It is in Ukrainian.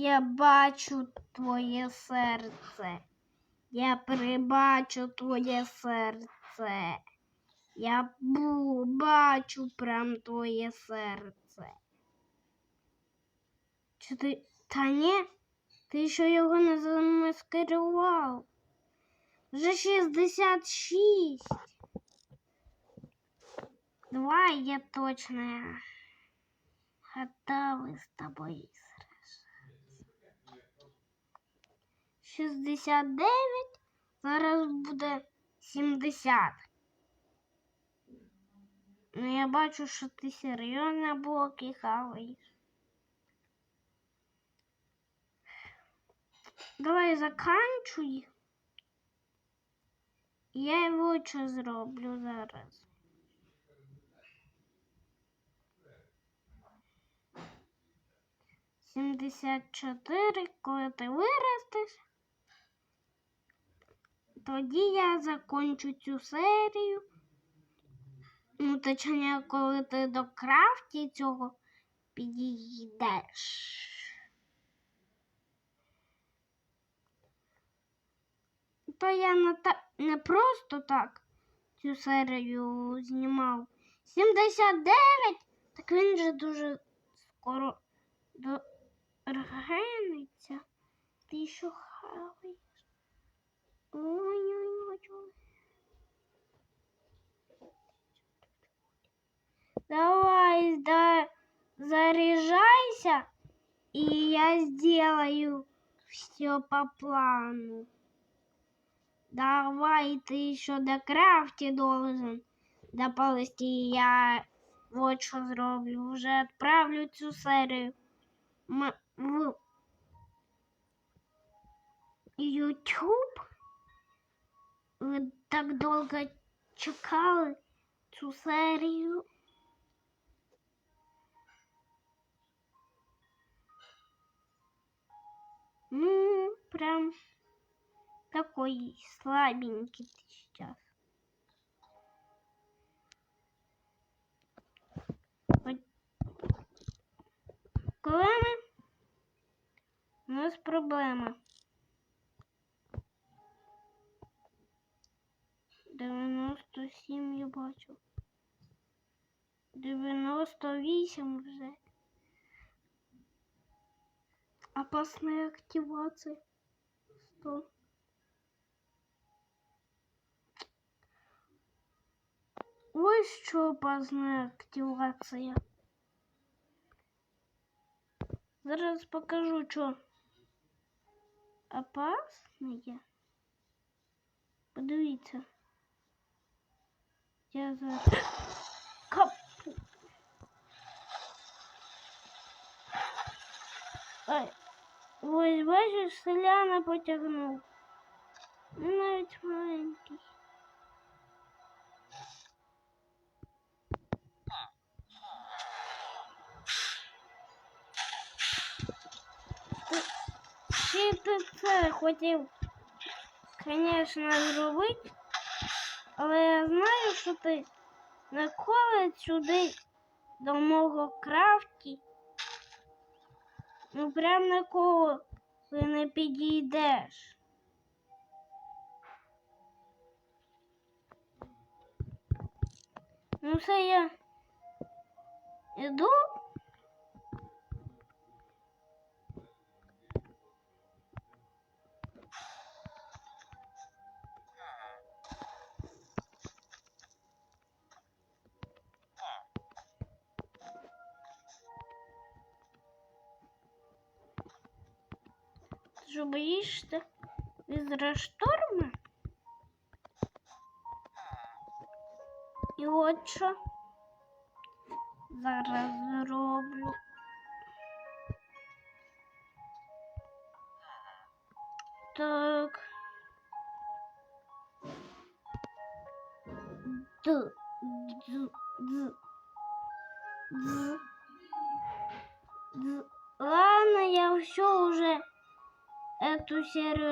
Я бачу твоє серце. Я прибачу твоє серце. Я бачу прям твоє серце. Чи ти. Та ні, ти ще його не замаскирував. Вже 66. Давай я точно готовий з тобою 69, зараз буде 70. Ну, я бачу, що ти серйозно блоки хаваєш. Давай заканчуй. Я його що зроблю зараз. Сімдесят чотири, коли ти виростеш, тоді я закончу цю серію. Ну, точніше, коли ти до крафті цього підійдеш. То я не, та, не просто так цю серію знімав. 79, так він же дуже скоро дорогениться. Ти що хаваєш? Ой-ой-ой. Давай, да, заряжайся, и я сделаю все по плану. Давай, ты еще до крафти должен доползти. Я вот что зроблю. Уже отправлю цю серію м- в YouTube. Ви так довго чекали цю серію. Ну, прям такой слабенький ты сейчас. 98 вже. Опасная активация. 100. Ось що опасна активація. Зараз покажу, що опасне. Подивіться. Я зараз Ось бачиш, селяна потягнув. Ну, навіть маленький. Чи ти це хотів, звісно, зробити, але я знаю, що ти ніколи сюди до мого крафті. Ну прям на кого ти не підійдеш. Ну все я іду. Ти що боїшся візрашторма? І от що зараз зроблю. Так. Д, д, д, д, д. Ладно, я все öptüşürüz.